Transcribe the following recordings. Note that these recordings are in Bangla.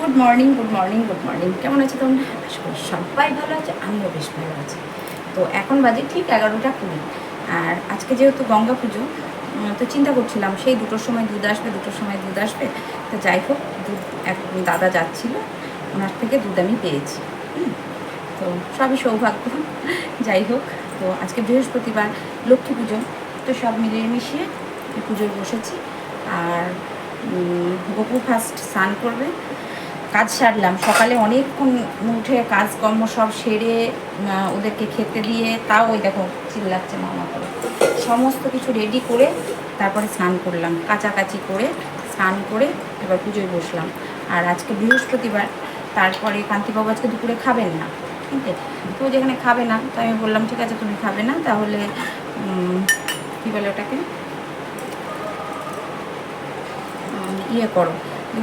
Good morning good morning good morning কেমন আছে তোমরা? সবাই ভালো আছে, আমিও বেশ ভালো আছি। তো এখন বাজে ঠিক এগারোটা কুড়ি। আর আজকে যেহেতু গঙ্গা পুজো তো চিন্তা করছিলাম সেই দুটোর সময় দুধ আসবে, দুটোর সময় দুধ আসবে। তো যাই হোক, দুধ এক দাদা যাচ্ছিল, ওনার থেকে দুধ আমি পেয়েছি। তো সবই সৌভাগ্য। যাই হোক, তো আজকে বৃহস্পতিবার লক্ষ্মী পুজো, তো সব মিলিয়ে মিশিয়ে পুজোয় বসেছি। আর গপু ফার্স্ট স্নান করবে। কাজ সারলাম। সকালে অনেকক্ষণ উঠে কাজকর্ম সব সেরে ওদেরকে খেতে দিয়ে, তাও ওই দেখো চিল্লাচ্ছে মামা করে। সমস্ত কিছু রেডি করে তারপরে স্নান করলাম। কাচাকাচি করে, স্নান করে এবার পুজোয় বসলাম। আর আজকে বৃহস্পতিবার, তারপরে কান্তিবাবু আজকে দুপুরে খাবেন না। ঠিক আছে? তো যেখানে খাবে না, তো আমি বললাম, ঠিক আছে, তুমি খাবে না, তাহলে কী বলে ওটাকে? ইয়ে করো।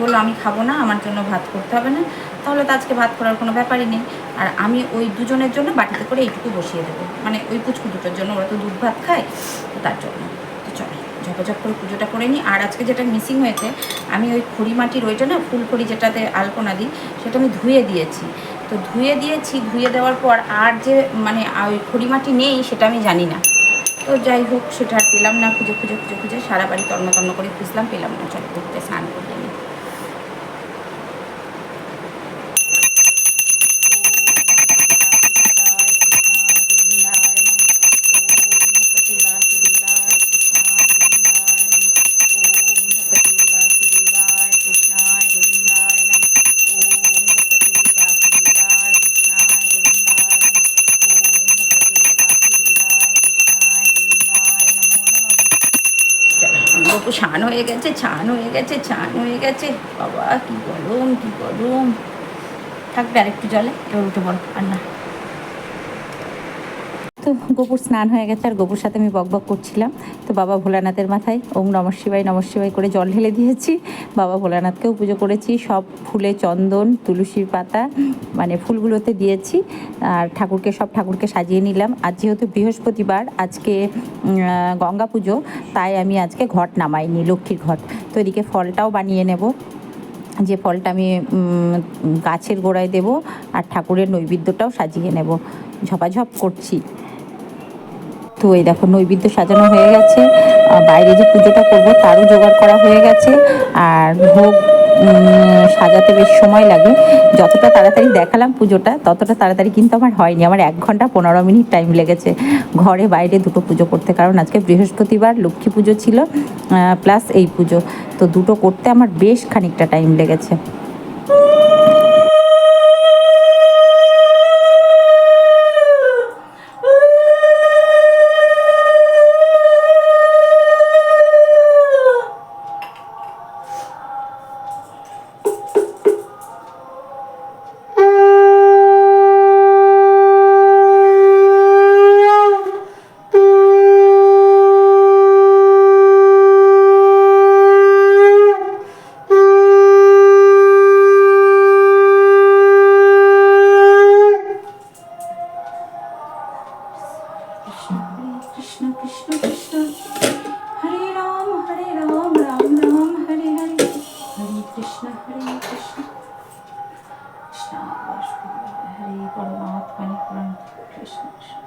বলল, আমি খাব না, আমার জন্য ভাত করতে হবে না। তাহলে তো আজকে ভাত করার কোনো ব্যাপারই নেই। আর আমি ওই দুজনের জন্য বাটিতে করে এইটুকু বসিয়ে দেবো। মানে ওই পুচকু দুটোর জন্য, ওরা তো দুধ ভাত খায়, তো তার জন্য। তো চলে ঝপঝপ করে পুজোটা করে নিই। আর আজকে যেটা মিসিং হয়েছে, আমি ওই খড়ি মাটির ওইটা না, ফুলখড়ি যেটাতে আলপনা দিই, সেটা আমি ধুয়ে দিয়েছি। তো ধুয়ে দিয়েছি, ধুয়ে দেওয়ার পর আর যে মানে ওই খড়ি মাটি নেই, সেটা আমি জানি না। তো যাই হোক, সেটা আর পেলাম না, খুঁজে খুঁজে খুঁজে খুঁজে সারা বাড়ি তন্ন তন্ন করে খুঁজলাম, পেলাম না, চলো। হয়ে গেছে, ছান হয়ে গেছে, ছান হয়ে গেছে। বাবা, কি গরম কি গরম। থাকবে আর একটু জলে, এবার উঠে পড়ো, আর না। তো গোপুর স্নান হয়ে গেছে আর গোপুর সাথে আমি বকবক করছিলাম। তো বাবা ভোলানাথের মাথায়, ওম নম শিবাই শিবাই করে জল ঢেলে দিয়েছি। বাবা ভোলানাথকেও পুজো করেছি, সব ফুলে চন্দন, তুলসীর পাতা মানে ফুলগুলোতে দিয়েছি। আর ঠাকুরকে, সব ঠাকুরকে সাজিয়ে নিলাম। আজ যেহেতু বৃহস্পতিবার, আজকে গঙ্গা পুজো, তাই আমি আজকে ঘট নামাইনি, লক্ষ্মীর ঘট। তো এদিকে ফলটাও বানিয়ে নেব। যে ফলটা আমি গাছের গোড়ায় দেব আর ঠাকুরের নৈবেদ্যটাও সাজিয়ে নেব। ঝপাঝপ করছি। তো এই দেখো, নৈবেদ্য সাজানো হয়ে গেছে। বাইরে যে পুজোটা করব তারও জোগাড় করা হয়ে গেছে। আর ভোগ সাজাতে বেশ সময় লাগে। যতটা তাড়াতাড়ি দেখালাম পুজোটা, ততটা তাড়াতাড়ি কিন্তু আমার হয়নি। আমার এক ঘণ্টা পনেরো মিনিট টাইম লেগেছে ঘরে বাইরে দুটো পুজো করতে। কারণ আজকে বৃহস্পতিবার লক্ষ্মী পুজো ছিল প্লাস এই পুজো। তো দুটো করতে আমার বেশ খানিকটা টাইম লেগেছে। কৃষ্ণ কৃষ্ণ কৃষ্ণ হরে রাম হরে রাম রাম রাম, হরে হরে। হরে কৃষ্ণ হরে কৃষ্ণ। কৃষ্ণ হরে পরমাত্মনে পুরাণ কৃষ্ণ কৃষ্ণ।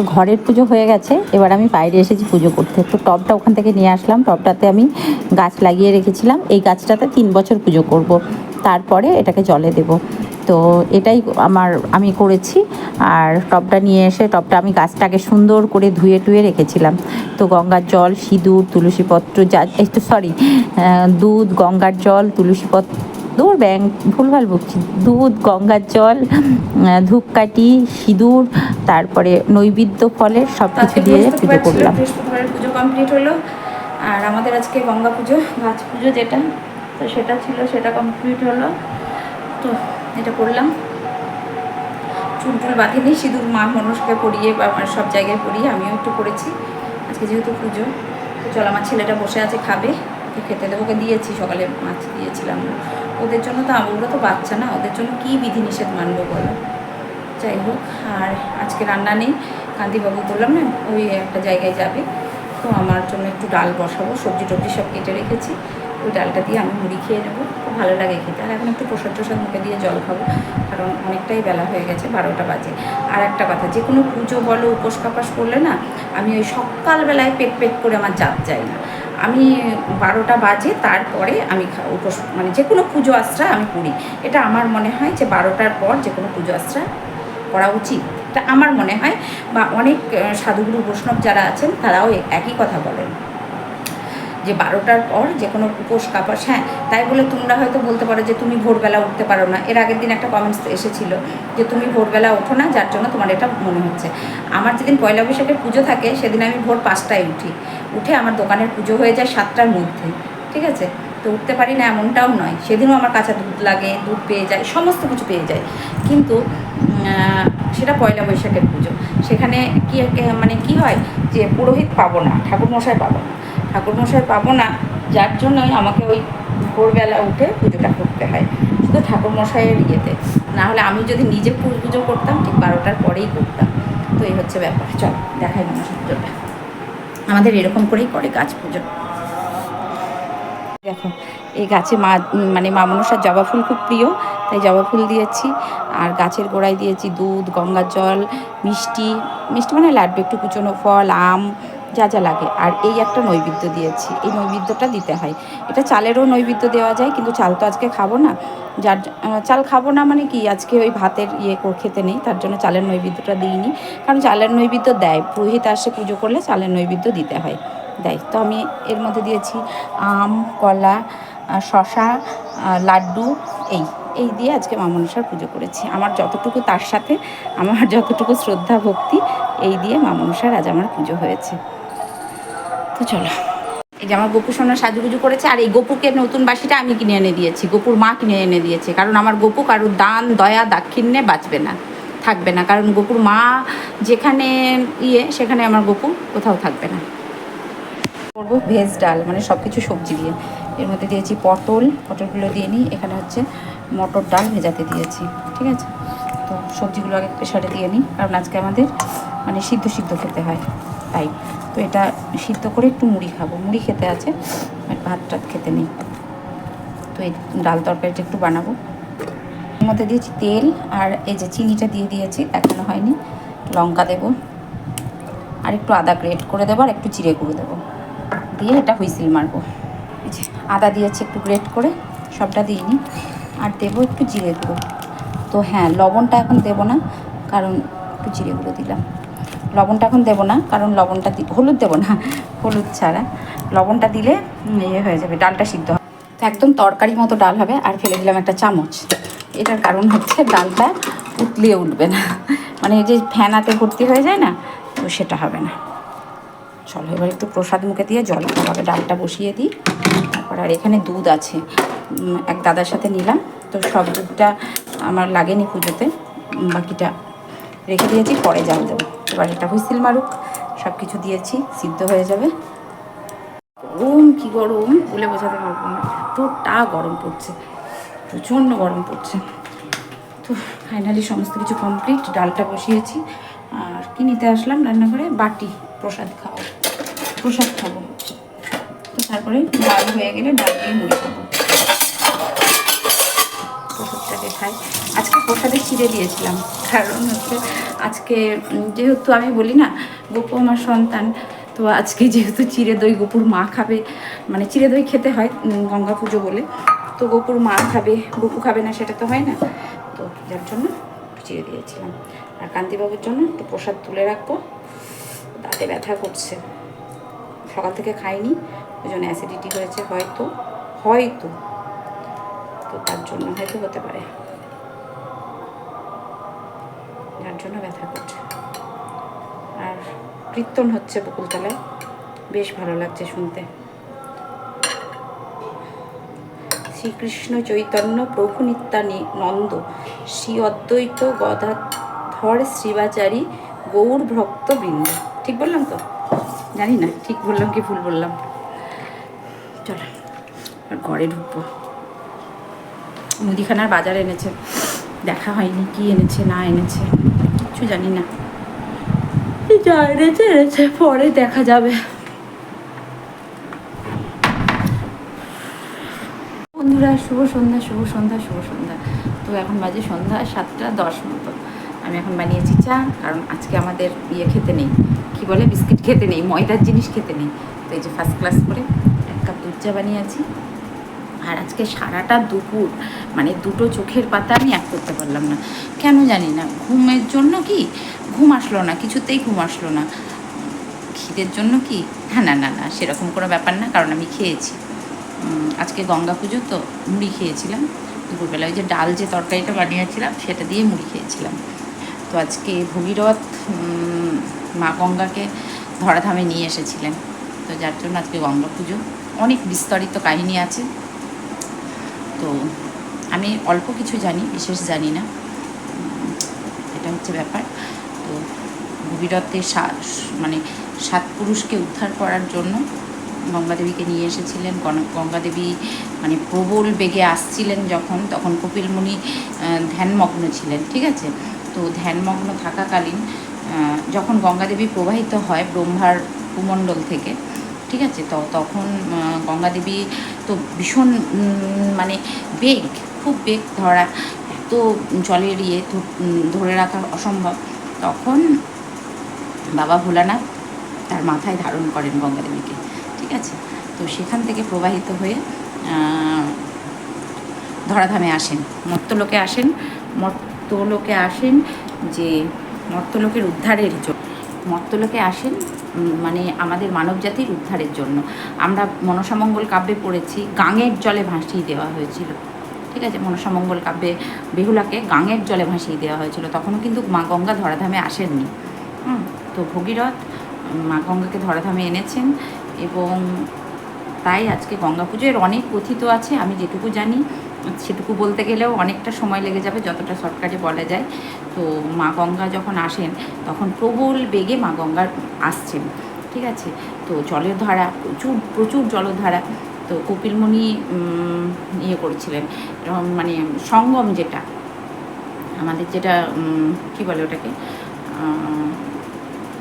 তো ঘরের পুজো হয়ে গেছে। এবার আমি বাইরে এসেছি পুজো করতে। তো টবটা ওখান থেকে নিয়ে আসলাম। টবটাতে আমি গাছ লাগিয়ে রেখেছিলাম। এই গাছটাতে তিন বছর পুজো করব। তারপরে এটাকে জলে দেব। তো এটাই আমার, আমি করেছি। আর টবটা নিয়ে এসে টবটা আমি গাছটাকে সুন্দর করে ধুয়ে টুয়ে রেখেছিলাম। তো গঙ্গার জল, সিঁদুর, তুলসীপত্র, যা একটু সরি দুধ, গঙ্গার জল, তুলসীপত্র দূর ব্যাং ভুলভাল বকছি। দুধ গঙ্গার জল ধূপকাঠি সিঁদুর তারপরে নৈবেদ্য ফলের সব কিছু দিয়ে পুজো করলাম। পুজো কমপ্লিট হলো। আর আমাদের আজকে গঙ্গা পুজো গাছ পুজো যেটা তো সেটা ছিল সেটা কমপ্লিট হলো। তো এটা করলাম। চুল টুল বাঁধিনি সিঁদুর মা মানুষকে পরিয়ে বা আমার সব জায়গায় পরিয়ে আমিও একটু করেছি। আজকে যেহেতু পুজো তো চল আমার ছেলেটা বসে আছে খাবে। ওকে খেতে দেবো, ওকে দিয়েছি, সকালে মাছ দিয়েছিলাম। ওদের জন্য তো ওগুলো তো বাচ্চা না, ওদের জন্য কী বিধিনিষেধ মানবো বলো? যাই হোক, আর আজকে রান্না নেই, কান্তিবাবু বললাম না, ওই একটা জায়গায় যাবে। তো আমার জন্য একটু ডাল বসাবো, সবজি টবজি সব কেটে রেখেছি। ওই ডালটা দিয়ে আমি মুড়ি খেয়ে নেব, খুব ভালো লাগে খেতে। আর এখন একটু প্রসাদ প্রসাদ মুখে দিয়ে জল খাব, কারণ অনেকটাই বেলা হয়ে গেছে, বারোটা বাজে। আর একটা কথা, যে কোনো পুজো বলো উপোস কাপাস করলে না, আমি ওই সকালবেলায় পেট পেট করে আমার জাত যাই না। আমি বারোটা বাজে, তারপরে আমি উপোস মানে যে কোনো পুজো আশ্রা আমি করি। এটা আমার মনে হয় যে বারোটার পর যে কোনো পুজো আশ্রা করা উচিত। এটা আমার মনে হয় বা অনেক সাধুগুরু বৈষ্ণব যারা আছেন তারাও একই কথা বলেন। যে বারোটার পর যে কোনো উপোস কাপাস হ্যাঁ তাই বলে তোমরা হয়তো বলতে পারো যে তুমি ভোরবেলা উঠতে পারো না। এর আগের দিন একটা কমেন্টস এসেছিল যে তুমি ভোরবেলা ওঠো না, যার জন্য তোমার এটা মনে হচ্ছে। আমার যেদিন পয়লা বৈশাখের পুজো থাকে, সেদিন আমি ভোর পাঁচটায় উঠি। উঠে আমার দোকানের পুজো হয়ে যায় সাতটার মধ্যে, ঠিক আছে? তো উঠতে পারি না এমনটাও নয়। সেদিনও আমার কাঁচা দুধ লাগে, দুধ পেয়ে যায়, সমস্ত কিছু পেয়ে যায়। কিন্তু সেটা পয়লা বৈশাখের পুজো। সেখানে কি মানে কি হয় যে পুরোহিত পাবো না, ঠাকুরমশাই পাবো না। ঠাকুরমশাই পাবো না, যার জন্যই আমাকে ওই ভোরবেলা উঠে পুজোটা করতে হয়। শুধু ঠাকুরমশাইয়ের ইয়েতে। না হলে আমি যদি নিজে পুজো করতাম, ঠিক বারোটার পরেই করতাম। তো এই হচ্ছে ব্যাপার। চল, দেখাই মনসা পুজোটা আমাদের এরকম করেই করে গাছ পুজো। দেখো, এই গাছে মা মানে মা মনসার জবা ফুল খুব প্রিয়, তাই জবা ফুল দিয়েছি। আর গাছের গোড়ায় দিয়েছি দুধ, গঙ্গার জল, মিষ্টি। মিষ্টি মানে লাড্ডু, একটু কুচনো ফল, আম যা যা লাগে। আর এই একটা নৈবেদ্য দিয়েছি। এই নৈবেদ্যটা দিতে হয়। এটা চালেরও নৈবেদ্য দেওয়া যায়, কিন্তু চাল তো আজকে খাব না। যার চাল খাব না মানে কি? আজকে ওই ভাতের ইয়ে খেতে নেই, তার জন্য চালের নৈবেদ্যটা দিইনি। কারণ চালের নৈবেদ্য দেয়। পুরোহিত আসে পুজো করলে চালের নৈবেদ্য দিতে হয়। দেয়। তো আমি এর মধ্যে দিয়েছি আম, কলা শশা লাড্ডু, এই। এই দিয়ে আজকে মা মনসার পুজো করেছি। আমার যতটুকু তার সাথে, আমার যতটুকু শ্রদ্ধা, ভক্তি, এই দিয়ে মা মনসার আজ আমার পুজো হয়েছে। তো চলো। এই যে আমার গোপু সোনা সাজুগুজু করেছে, আর এই গোপুকে নতুন বাসিটা আমি কিনে এনে দিয়েছি, গোপুর মা কিনে এনে দিয়েছে, কারণ আমার গোপু কারোর দান, দয়া, দাক্ষিণ্যে বাঁচবে না, থাকবে না, কারণ গোপুর মা যেখানে ইয়ে সেখানে আমার গোপু কোথাও থাকবে না। করব ভেজ ডাল মানে সব কিছু সবজি দিয়ে। এর মধ্যে দিয়েছি পটল, পটলগুলো দিয়ে নিই, এখানে হচ্ছে মটর ডাল ভেজাতে দিয়েছি, ঠিক আছে? তো সবজিগুলো আগে প্রেশারে দিয়ে নিই, কারণ আজকে আমাদের মানে সিদ্ধ সিদ্ধ খেতে হয়, তাই। তো এটা সিদ্ধ করে একটু মুড়ি খাব। মুড়ি খেতে আছে ভাত টাত খেতে নেই। তো এই ডাল তরকারিটা একটু বানাবো। এর মধ্যে দিয়েছি তেল, আর এই যে চিনিটা দিয়ে দিয়েছি, এখনও হয়নি। লঙ্কা দেবো, আর একটু আদা গ্রেট করে দেবো, আর একটু জিরে গুঁড়ো দেবো। দিয়ে এটা হুইসিল মারবো। আদা দিয়েছি একটু গ্রেট করে, সবটা দিইনি আর দেবো একটু জিরে গুঁড়ো। তো হ্যাঁ লবণটা এখন দেবো না, কারণ একটু জিরে গুঁড়ো দিলাম। লবণটা এখন দেবো না, কারণ লবণটা হলুদ দেবো না, হলুদ ছাড়া। লবণটা দিলে ইয়ে হয়ে যাবে, ডালটা সিদ্ধ হবে। তো একদম তরকারি মতো ডাল হবে, আর ফেলে দিলাম একটা চামচ। এটার কারণ হচ্ছে ডালটা উতলিয়ে উঠবে না। মানে এই যে ফ্যানাতে ভর্তি হয়ে যায় না, তো সেটা হবে না। চলো, এবার একটু প্রসাদ মুখে দিয়ে জল খাওয়াবে ডালটা বসিয়ে দিই। তারপর আর এখানে দুধ আছে। এক দাদার সাথে নিলাম। তো সব দুধটা আমার লাগেনি পুজোতে বাকিটা রেখে দিয়েছি, পরে জাল দেবো। এবার এটা হুইসিল মারুক। সব কিছু দিয়েছি, সিদ্ধ হয়ে যাবে। গরম, কি গরম? বলে বোঝাতে পারব না। এতটা গরম পড়ছে, প্রচণ্ড গরম পড়ছে। তো ফাইনালি সমস্ত কিছু কমপ্লিট ডালটা বসিয়েছি। আর কি নিতে আসলাম রান্নাঘরে? বাটি, প্রসাদ খাওয়া প্রসাদ খাব। তো তারপরে ডাল হয়ে গেলে ডাল দিয়ে মুড়ি খাব। প্রসাদটাকে খাই আজকে প্রসাদে চিড়ে দিয়েছিলাম। কারণ হচ্ছে আজকে যেহেতু আমি বলি না, গোপু আমার সন্তান, তো আজকে যেহেতু চিড়ে দই গোপুর মা খাবে মানে চিড়ে দই খেতে হয় গঙ্গা পুজো বলে, তো গোপুর মা খাবে, গোপু খাবে না সেটা তো হয় না। তো যার জন্য চিড়ে দিয়েছিলাম। আর কান্তিবাবুর জন্য একটু প্রসাদ তুলে রাখব। দাঁতে ব্যথা করছে। সকাল থেকে খাইনি, ওই জন্য অ্যাসিডিটি হয়েছে, হয়তো হয়তো। তো তার জন্য হয়তো হতে পারে। যার জন্য ব্যথা করছে। আর কীর্তন হচ্ছে বকুলতলায়। বেশ ভালো লাগছে শুনতে। শ্রীকৃষ্ণ চৈতন্য প্রভু নিত্যানি নন্দ। শ্রী অদ্বৈত গদাধর শ্রীবাচারী গৌর ভক্ত বৃন্দ। ঠিক বললাম তো? জানি না, ঠিক বললাম কি ভুল বললাম। চলো ঘরে ঢুকবো। মুদিখানার বাজার এনেছে। দেখা হয়নি কি এনেছে, না এনেছে কিছু জানি না। যা এনেছে এনেছে, পরে দেখা যাবে। বন্ধুরা, শুভ সন্ধ্যা শুভ সন্ধ্যা শুভ সন্ধ্যা। তো এখন বাজে সন্ধ্যা সাতটা দশ মতো। আমি এখন বানিয়েছি চা, কারণ আজকে আমাদের ইয়ে খেতে নেই। কি বলে? বিস্কিট খেতে নেই, ময়দার জিনিস খেতে নেই। তো এই যে ফার্স্ট ক্লাস করে এক কাপ দুধ চা বানিয়েছি আর আজকে সারাটা দুপুর মানে দুটো চোখের পাতা আমি এক করতে পারলাম না। কেন জানি না, ঘুমের জন্য কি? ঘুম আসলো না, কিছুতেই ঘুম আসলো না। খিদের জন্য কি? হ্যাঁ না না না, সেরকম কোনো ব্যাপার না, কারণ আমি খেয়েছি। আজকে গঙ্গা পুজো, তো মুড়ি খেয়েছিলাম। দুপুরবেলা ওই যে ডাল যে তরকারিটা বানিয়েছিলাম, সেটা দিয়ে মুড়ি খেয়েছিলাম। তো আজকে ভগীরথ মা গঙ্গাকে ধরাধামে নিয়ে এসেছিলেন। তো যার জন্য আজকে গঙ্গা পুজো। অনেক বিস্তারিত কাহিনী আছে। তো আমি অল্প কিছু জানি, বিশেষ জানি না। এটা হচ্ছে ব্যাপার। তো ভগীরথের মানে সাত পুরুষকে উদ্ধার করার জন্য গঙ্গাদেবীকে নিয়ে এসেছিলেন। গঙ্গাদেবী মানে প্রবল বেগে আসছিলেন যখন, তখন কপিলমুনি ধ্যানমগ্ন ছিলেন, ঠিক আছে? তো ধ্যানমগ্ন থাকাকালীন যখন গঙ্গাদেবী প্রবাহিত হয় ব্রহ্মার কুমণ্ডল থেকে, ঠিক আছে? তো তখন গঙ্গাদেবী তো ভীষণ মানে বেগ, খুব বেগ ধরা, এত জলের ইয়ে ধরে রাখা অসম্ভব। তখন বাবা ভোলানাথ তার মাথায় ধারণ করেন গঙ্গাদেবীকে, ঠিক আছে? তো সেখান থেকে প্রবাহিত হয়ে ধরাধামে আসেন। মর্তলোকে আসেন মর্তলোকে আসেন যে মর্তলোকের উদ্ধারের জন্য। মর্তলোকে আসেন মানে আমাদের মানব জাতির উদ্ধারের জন্য। আমরা মনসামঙ্গল কাব্যে পড়েছি গাঙের জলে ভাসিয়ে দেওয়া হয়েছিল। ঠিক আছে? মনসামঙ্গল কাব্যে বেহুলাকে গাঙের জলে ভাসিয়ে দেওয়া হয়েছিল। তখনও কিন্তু মা গঙ্গা ধরাধামে আসেননি। হুম, তো ভগীরথ মা গঙ্গাকে ধরাধামে এনেছেন এবং তাই আজকে গঙ্গা পুজোর অনেক কথিত আছে। আমি যেটুকু জানি সেটুকু বলতে গেলেও অনেকটা সময় লেগে যাবে যতটা শর্টকাটে বলা যায়। তো মা গঙ্গা যখন আসেন, তখন প্রবল বেগে মা গঙ্গার আসছেন, ঠিক আছে? তো জলের ধারা, প্রচুর প্রচুর জলধারা তো কপিলমণি ইয়ে করেছিলেন মানে সঙ্গম যেটা, আমাদের যেটা কি বলে ওটাকে?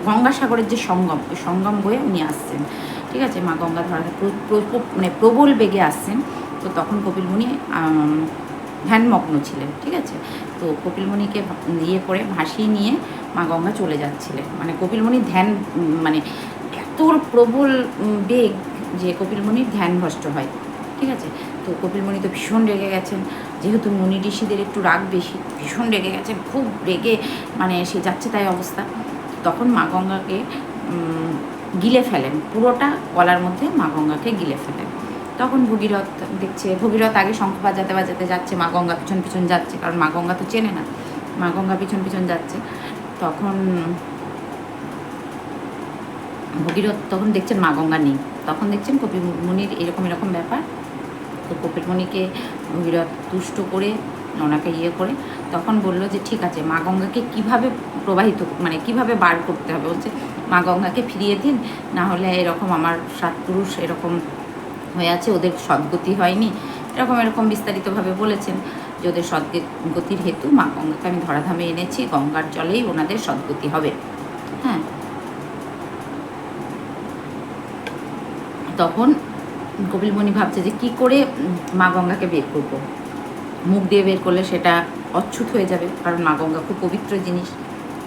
গঙ্গাসাগরের যে সঙ্গম, ওই সঙ্গম বয়ে উনি আসছেন, ঠিক আছে? মা গঙ্গা ধরা মানে প্রবল বেগে আসছেন। তো তখন কপিলমুনি ধ্যানমগ্ন ছিলেন, ঠিক আছে? তো কপিলমণিকে ইয়ে করে ভাসিয়ে নিয়ে মা গঙ্গা চলে যাচ্ছিলেন। মানে কপিলমুনি ধ্যান মানে এত প্রবল বেগ যে কপিলমুনির ধ্যানভ্রষ্ট হয়, ঠিক আছে? তো কপিলমণি তো ভীষণ রেগে গেছেন। যেহেতু মুনি ঋষিদের একটু রাগ বেশি, ভীষণ রেগে গেছেন খুব রেগে মানে সে যাচ্ছে তাই অবস্থা। তখন মা গঙ্গাকে গিলে ফেলেন। পুরোটা গলার মধ্যে মা গঙ্গাকে গিলে ফেলেন। তখন ভগীরথ দেখছে, ভগীরথ আগে শঙ্খ বাজাতে বাজাতে যাচ্ছে, মা গঙ্গা পিছন পিছন যাচ্ছে, কারণ মা গঙ্গা তো চেনে না। মা গঙ্গা পিছন পিছন যাচ্ছে। তখন ভগীরথ তখন দেখছেন মা গঙ্গা নেই। তখন দেখছেন কপি মুনির এরকম এরকম ব্যাপার। তো কপিলমণিকে ভগীরথ তুষ্ট করে, ওনাকে ইয়ে করে, তখন বলল যে, ঠিক আছে, মা গঙ্গাকে কীভাবে প্রবাহিত মানে কীভাবে বার করতে হবে? বলছে, মা গঙ্গাকে ফিরিয়ে দিন, না হলে এরকম আমার সাত পুরুষ এরকম হয়ে আছে, ওদের সদ্গতি হয়নি। এরকম এরকম বিস্তারিতভাবে বলেছেন যে ওদের সদ্গতির হেতু মা গঙ্গাকে আমি ধরাধামে এনেছি, গঙ্গার জলেই ওনাদের সদ্গতি হবে। হ্যাঁ। তখন কপিলমণি ভাবছে যে কি করে মা গঙ্গাকে বের করব? মুখ দিয়ে বের করলে সেটা অচ্ছুত হয়ে যাবে, কারণ মা গঙ্গা খুব পবিত্র জিনিস।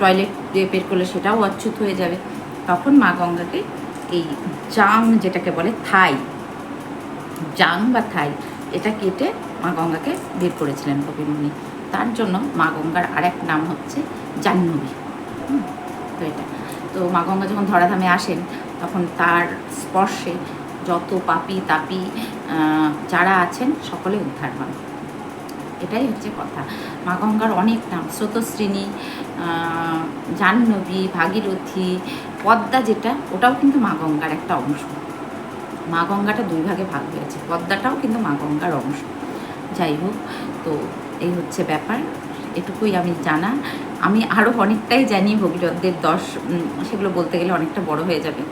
টয়লেট দিয়ে বের করলে সেটাও অচ্ছুত হয়ে যাবে। তখন মা গঙ্গাকে এই জাং যেটাকে বলে, থাই জাং বা থাই, এটা কেটে মা গঙ্গাকে বের করেছিলেন কপিলমণি তার জন্য মা গঙ্গার আরেক নাম হচ্ছে জাহ্নবী। তো এটা। তো মা গঙ্গা যখন ধরাধামে আসেন, তখন তার স্পর্শে যত পাপি, তাপি যারা আছেন, সকলে উদ্ধার হন। এটাই হচ্ছে কথা। মা গঙ্গার অনেক নাম, স্রোতশ্রেণী জাহ্নবী, ভাগীরথী, পদ্মা যেটা, ওটাও কিন্তু মা গঙ্গার একটা অংশ। মা গঙ্গাটা দুই ভাগে ভাগ হয়েছে। পদ্মাটাও কিন্তু মা গঙ্গার অংশ। যাই হোক, তো এই হচ্ছে ব্যাপার। এটুকুই আমি জানা। আমি আরও অনেকটাই জানি ভগীরথদের দশ সেগুলো বলতে গেলে অনেকটা বড় হয়ে যাবে।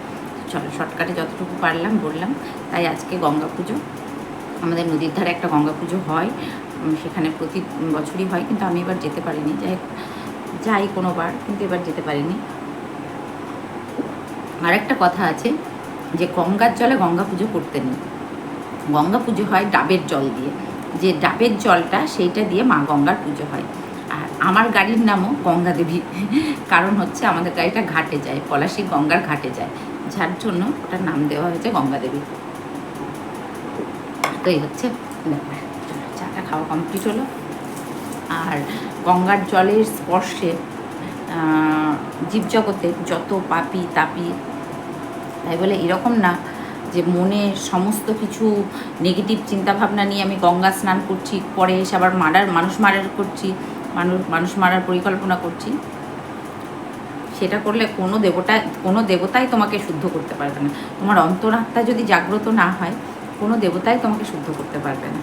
চলো, শর্টকাটে যতটুকু পারলাম বললাম। তাই আজকে গঙ্গা পুজো। আমাদের নদীর ধারে একটা গঙ্গা পুজো হয়। সেখানে প্রতি বছরই হয়, কিন্তু আমি এবার যেতে পারিনি। যাই যাই কোনোবার, কিন্তু এবার যেতে পারিনি। আর একটা কথা আছে। যে গঙ্গার জলে গঙ্গা পুজো করতে নেই। গঙ্গা পুজো হয় ডাবের জল দিয়ে। যে ডাবের জলটা সেইটা দিয়ে মা গঙ্গার পুজো হয়। আর আমার গাড়ির নামও গঙ্গা দেবী। কারণ হচ্ছে আমাদের গাড়িটা ঘাটে যায় পলাশী গঙ্গার ঘাটে যায়। যার জন্য ওটার নাম দেওয়া হয়েছে গঙ্গা দেবী। তো এই হচ্ছে চাটা খাওয়া কমপ্লিট হলো। আর গঙ্গার জলের স্পর্শে আহ, জীবজগতে যত পাপি তাপি তাই বলে এরকম না যে মনে সমস্ত কিছু নেগেটিভ চিন্তাভাবনা নিয়ে আমি গঙ্গা স্নান করছি, পরে এসে আবার মারার, মানুষ মারার করছি মানুষ মানুষ মারার পরিকল্পনা করছি। সেটা করলে কোনো দেবতা, কোনো দেবতাই তোমাকে শুদ্ধ করতে পারবে না। তোমার অন্তরাত্মা যদি জাগ্রত না হয়, কোনো দেবতাই তোমাকে শুদ্ধ করতে পারবে না।